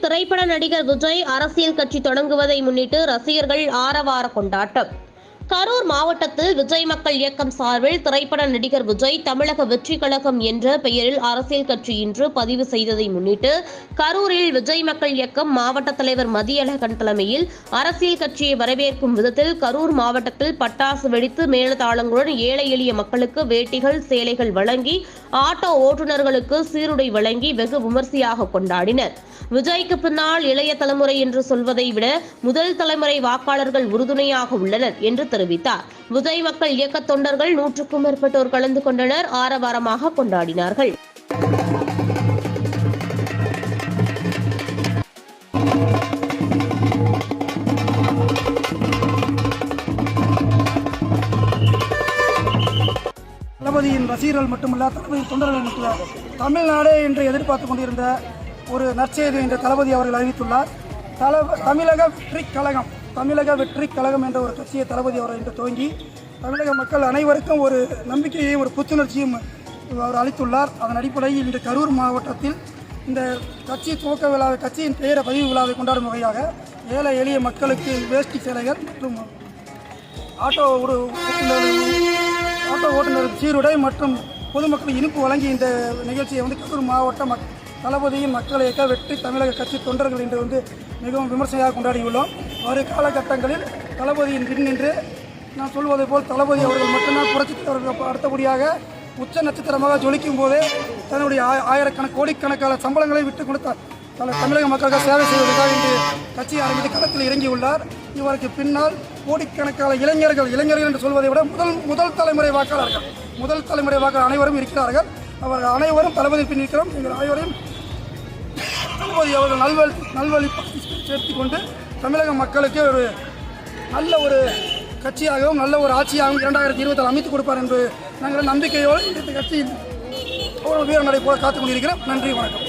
திரைப்பட நடிகர் விஜய் அரசியல் கட்சி தொடங்குவதை முன்னிட்டு ரசிகர்கள் ஆரவார கொண்டாட்டம். கரூர் மாவட்டத்தில் விஜய் மக்கள் இயக்கம் சார்பில் திரைப்பட நடிகர் விஜய் தமிழக வெற்றி கழகம் என்ற பெயரில் அரசியல் கட்சி இன்று பதிவு செய்ததை முன்னிட்டு கரூரில் விஜய் மக்கள் இயக்கம் மாவட்ட தலைவர் மதியழகன் தலைமையில் அரசியல் கட்சியை வரவேற்கும் விதத்தில் கரூர் மாவட்டத்தில் பட்டாசு வெடித்து மேலதாளங்களுடன் ஏழை எளிய மக்களுக்கு வேட்டிகள் சேலைகள் வழங்கி ஆட்டோ ஓட்டுநர்களுக்கு சீருடை வழங்கி வெகு விமர்சையாக கொண்டாடினர். விஜய்க்கு பின்னால் இளைய தலைமுறை என்று சொல்வதை விட முதல் தலைமுறை வாக்காளர்கள் உறுதுணையாக உள்ளனர் என்று தெரிவித்தார். விஜய் மக்கள் இயக்க தொண்டர்கள் நூற்றுக்கும் மேற்பட்டோர் கலந்து கொண்டனர். ஆரவாரமாக கொண்டாடினார்கள். தளபதியின் ரசிகர்கள் மட்டுமல்ல தளபதி தொண்டர்கள் மட்டுமல்ல தமிழ்நாடு என்று எதிர்பார்த்து கொண்டிருந்த ஒரு நற்செய்தி என்ற தளபதி அவர்கள் அறிவித்துள்ளார். தல தமிழக வெற்றி கழகம். தமிழக வெற்றி கழகம் என்ற ஒரு கட்சியை தளபதி அவர்கள் இன்று துவங்கி தமிழக மக்கள் அனைவருக்கும் ஒரு நம்பிக்கையையும் ஒரு புத்துணர்ச்சியும் அவர் அளித்துள்ளார். அதன் அடிப்படையில் இன்று கரூர் மாவட்டத்தில் இந்த கட்சி துவக்க விழாவை கட்சியின் பெயர பதிவு விழாவை கொண்டாடும் வகையாக ஏழை எளிய மக்களுக்கு வேஷ்டி சேலைகள் மற்றும் ஆட்டோ ஒரு ஆட்டோ ஓட்டுநர் சீருடை மற்றும் பொதுமக்கள் இனிப்பு வழங்கி இந்த நிகழ்ச்சியை வந்து கரூர் மாவட்ட மக் தளபதியின் மக்கள் இயக்க வெற்றி தமிழக கட்சி தொண்டர்கள் இன்று வந்து மிகவும் விமர்சையாக கொண்டாடியுள்ளோம். வரும் காலகட்டங்களில் தளபதியின் பின் நின்று நான் சொல்வது போல் தளபதி அவர்கள் மட்டும்தான் புரட்சி அடுத்தபடியாக உச்ச நட்சத்திரமாக ஜொலிக்கும் போதே தன்னுடைய ஆய- ஆயிரக்கணக்க கோடிக்கணக்கான சம்பளங்களை விட்டு கொடுத்தார். தமிழக மக்களுக்கு சேவை செய்வதற்காக இன்று கட்சி ஆரம்பித்து களத்தில் இறங்கியுள்ளார். இவருக்கு பின்னால் கோடிக்கணக்கான இளைஞர்கள் இளைஞர்கள் என்று சொல்வதை விட முதல் முதல் தலைமுறை வாக்காளர்கள் முதல் தலைமுறை வாக்காளர் அனைவரும் இருக்கிறார்கள். அவர்கள் அனைவரும் தளபதி பின் இருக்கிறோம். எங்கள் அனைவரையும் தளபதி அவர்கள் நல்வழி நல்வழி சேர்த்து கொண்டு தமிழக மக்களுக்கு ஒரு நல்ல ஒரு கட்சியாகவும் நல்ல ஒரு ஆட்சியாகவும் இரண்டாயிரத்தி இருபத்தாறு அமைத்து கொடுப்பார் என்று நாங்கள் நம்பிக்கையோடு இந்த கட்சியின் ஒரு வீரநடை போல காத்துக் கொண்டிருக்கிறோம். நன்றி வணக்கம்.